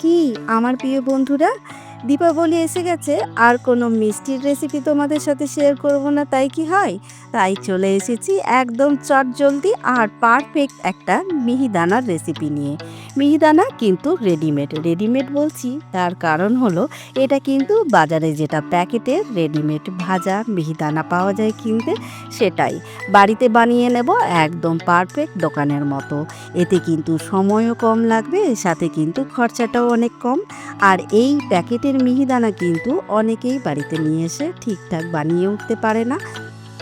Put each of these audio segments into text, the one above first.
কি, আমার প্রিয় বন্ধুরা? দীপাবলি এসে গেছে, আর কোনো মিষ্টির রেসিপি তোমাদের সাথে শেয়ার করব না, তাই কি হয়? তাই চলে এসেছি একদম চট জলদি আর পারফেক্ট একটা মিহিদানার রেসিপি নিয়ে। মিহিদানা কিন্তু রেডিমেড রেডিমেড বলছি, তার কারণ হলো এটা কিন্তু বাজারে যেটা প্যাকেটের রেডিমেড ভাজা মিহিদানা পাওয়া যায় কিনতে, সেটাই। বাড়িতে বানিয়ে নেব একদম পারফেক্ট দোকানের মতো। এতে কিন্তু সময়ও কম লাগবে, সাথে কিন্তু খরচাটাও অনেক কম। আর এই প্যাকেটের মিহিদানা কিন্তু অনেকেই বাড়িতে নিয়ে এসে ঠিকঠাক বানিয়ে উঠতে পারে না।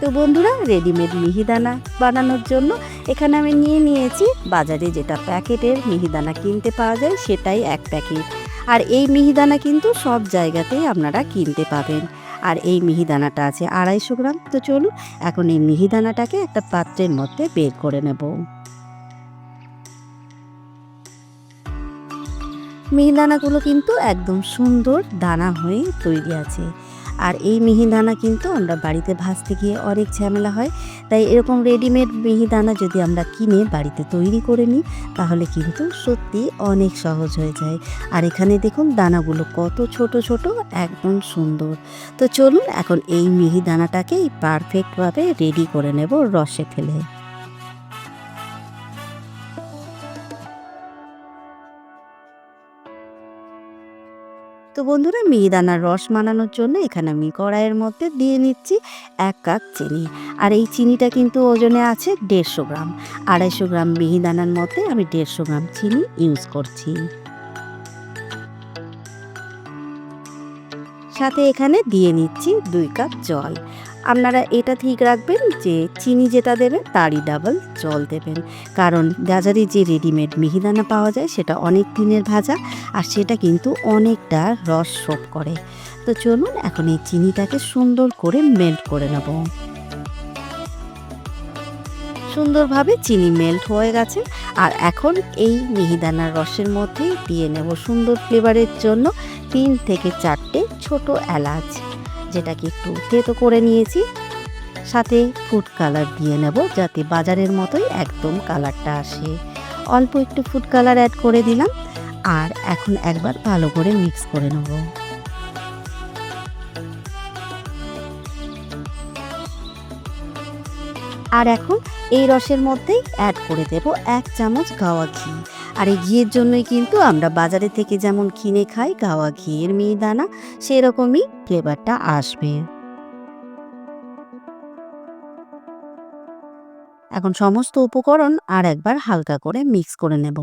তো বন্ধুরা রেডিমেড মিহিদানা বানানোর জন্য এখানে আমি নিয়ে নিয়েছি বাজারে যেটা প্যাকেটের মিহিদানা কিনতে পাওয়া যায় সেটাই এক প্যাকেট। আর এই মিহিদানা কিন্তু সব জায়গাতেই আপনারা কিনতে পাবেন। আর এই মিহিদানাটা আছে আড়াইশো গ্রাম। তো চলুন, এখন এই মিহিদানাটাকে একটা পাত্রের মধ্যে বের করে নেব। মিহিদানাগুলো কিন্তু একদম সুন্দর দানা হয়ে তৈরি আছে। আর এই মিহিদানা কিন্তু আমরা বাড়িতে ভাজতে গিয়ে অনেক ঝামেলা হয়। তাই এরকম রেডিমেড মিহিদানা যদি আমরা কিনে বাড়িতে তৈরি করে নিই, তাহলে কিন্তু সত্যি অনেক সহজ হয়ে যায়। আর এখানে দেখুন দানাগুলো কত ছোট ছোট, একদম সুন্দর। তো চলুন এখন এই মিহিদানাটাকে পারফেক্টভাবে রেডি করে নেব রসে ফেলে। তো বন্ধুরা, মিহিদানার রস বানানোর জন্য এখানে আমি কড়াইয়ের মধ্যে দিয়ে নিচ্ছি এক কাপ চিনি। আর এই চিনিটা কিন্তু ওজনে আছে দেড়শো গ্রাম। আড়াইশো গ্রাম মিহিদানার মধ্যে আমি দেড়শো গ্রাম চিনি ইউজ করছি। সাথে এখানে দিয়ে নিচ্ছি দুই কাপ জল। আপনারা এটা ঠিক রাখবেন যে চিনি যেটা দেবেন, তারই ডাবল জল দেবেন। কারণ বাজারে যে রেডিমেড মিহিদানা পাওয়া যায়, সেটা অনেক দিনের ভাজা আর সেটা কিন্তু অনেকটা রস শোপ করে। তো চলুন এখন এই চিনিটাকে সুন্দর করে মেল্ট করে নেব। সুন্দরভাবে চিনি মেল্ট হয়ে গেছে আর এখন এই মিহিদানার রসের মধ্যে দিয়ে নেব সুন্দর ফ্লেভারের জন্য তিন থেকে চারটে ছোট এলাচ। যেটাকে একটু তেতো করে নিয়েছি। সাথে ফুড কালার দিয়ে নেব যাতে বাজারের মতোই একদম কালারটা আসে। অল্প একটু ফুড কালার অ্যাড করে দিলাম আর এখন একবার ভালো করে মিক্স করে নেব। আর এখন এই রসের মধ্যেই অ্যাড করে দেব এক চামচ গাওয়া ঘি। আর এই ঘিয়ের জন্যই কিন্তু আমরা বাজারে থেকে যেমন কিনে খাই, গাওয়া ঘিয়ের মিহিদানা সেরকমই ফ্লেভারটা আসবে। এখন সমস্ত উপকরণ আর একবার হালকা করে মিক্স করে নেব।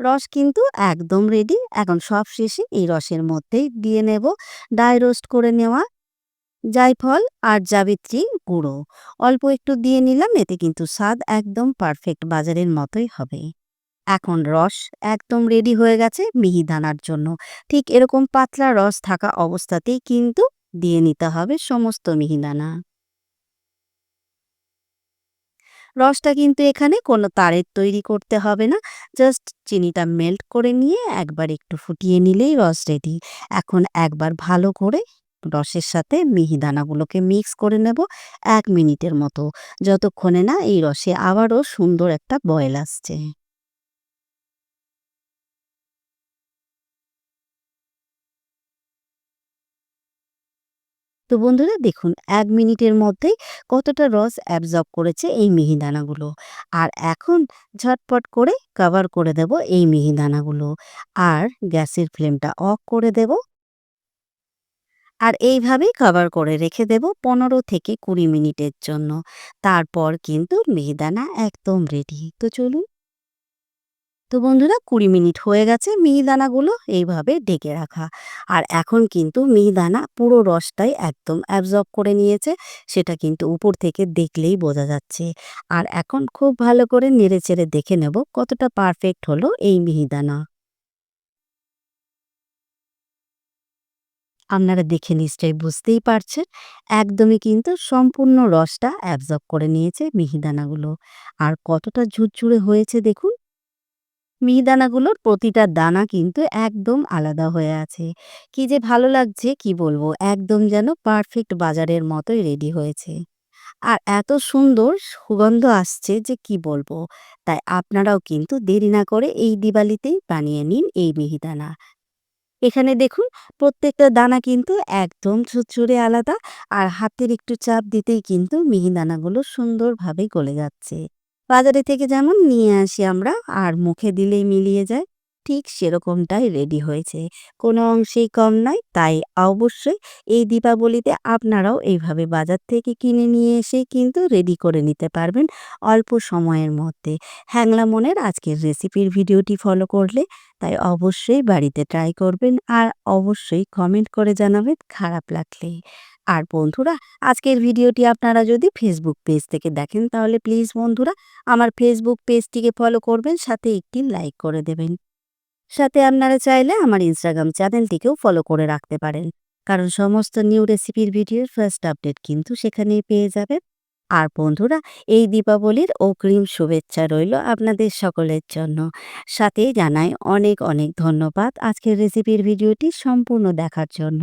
রস কিন্তু একদম রেডি এখন সব শেষে এই রসের মধ্যেই দিয়ে নেব। ডাই রোস্ট করে নেওয়া জায়ফল আর জাবিত্রী গুঁড়ো। অল্প একটু দিয়ে নিলাম, এতে কিন্তু স্বাদ একদম পারফেক্ট বাজারের মতোই হবে। এখন রস একদম রেডি হয়ে গেছে মিহিদানার জন্য। ঠিক এরকম পাতলা রস থাকা অবস্থাতেই কিন্তু দিয়ে নিতে হবে সমস্ত মিহিদানা রসটা কিন্তু এখানে কোনো তারের তৈরি করতে হবে না। জাস্ট চিনিটা মেল্ট করে নিয়ে একবার একটু ফুটিয়ে নিলেই রস রেডি এখন একবার ভালো করে রসের সাথে মিহিদানাগুলোকে মিক্স করে নেব এক মিনিটের মতো। যতক্ষণে না এই রসে আবারও সুন্দর একটা বয়েল আসছে। তো বন্ধুরা দেখুন, এক মিনিটের মধ্যেই কতটা রস অ্যাবজর্ব করেছে এই মিহিদানাগুলো আর এখন ঝটপট করে কভার করে দেব এই মিহিদানাগুলো আর গ্যাসের ফ্লেমটা অফ করে দেব। আর এইভাবেই কভার করে রেখে দেব পনেরো থেকে কুড়ি মিনিটের জন্য। তারপর কিন্তু মিহিদানা একদম রেডি তো চলুন। তো বন্ধুরা, কুড়ি মিনিট হয়ে গেছে মিহিদানাগুলো এইভাবে ঢেকে রাখা। আর এখন কিন্তু মিহিদানা পুরো রসটাই একদম অ্যাবজর্ব করে নিয়েছে। সেটা কিন্তু উপর থেকে দেখলেই বোঝা যাচ্ছে। আর এখন খুব ভালো করে নেড়ে চেড়ে দেখে নেব কতটা পারফেক্ট হলো এই মিহিদানা। আপনারা দেখে নিশ্চয়ই বুঝতেই পারছেন। একদমই কিন্তু সম্পূর্ণ রসটা অ্যাবজর্ব করে নিয়েছে মিহিদানাগুলো। আর কতটা ঝুরঝুরে হয়েছে দেখুন। মিহিদানাগুলোর প্রতিটা দানা কিন্তু একদম আলাদা হয়ে আছে। কি যে ভালো লাগছে, কি বলব? একদম যেন পারফেক্ট বাজারের মতোই রেডি হয়েছে। আর এত সুন্দর সুগন্ধ আসছে যে কি বলব? তাই আপনারাও কিন্তু দেরি না করে এই দিওয়ালিতেই বানিয়ে নিন এই মিহিদানা। এখানে দেখুন, প্রত্যেকটা দানা কিন্তু একদম ঝুরঝুরে আলাদা আর হাতের একটু চাপ দিতেই কিন্তু মিহিদানাগুলো সুন্দরভাবে গলে যাচ্ছে। বাজারে থেকে যেমন নিয়ে আসি আমরা, আর মুখে দিলেই মিলিয়ে যায়। ঠিক সেরকমটাই রেডি হয়েছে। কোনো অংশেই কম নয়, তাই অবশ্যই এই দীপাবলিতে আপনারাও এইভাবে বাজার থেকে কিনে নিয়ে এসে কিন্তু রেডি করে নিতে পারবেন অল্প সময়ের মধ্যে। হ্যাংলা মনের আজকের রেসিপির ভিডিওটি ফলো করলে তাই অবশ্যই বাড়িতে ট্রাই করবেন আর অবশ্যই কমেন্ট করে জানাবেন খারাপ লাগলে। আর বন্ধুরা, আজকের ভিডিওটি আপনারা যদি ফেসবুক পেজ থেকে দেখেন তাহলে প্লিজ বন্ধুরা, আমার ফেসবুক পেজটিকে ফলো করবেন, সাথে একটি লাইক করে দেবেন। সাথে আপনারা চাইলে আমার ইনস্টাগ্রাম চ্যানেলটিকেও ফলো করে রাখতে পারেন। কারণ সমস্ত নিউ রেসিপির ভিডিওর ফার্স্ট আপডেট কিন্তু সেখানেই পেয়ে যাবেন। আর বন্ধুরা, এই দীপাবলির অগ্রিম শুভেচ্ছা রইল আপনাদের সকলের জন্য। সাথে জানাই অনেক অনেক ধন্যবাদ আজকের রেসিপির ভিডিওটি সম্পূর্ণ দেখার জন্য।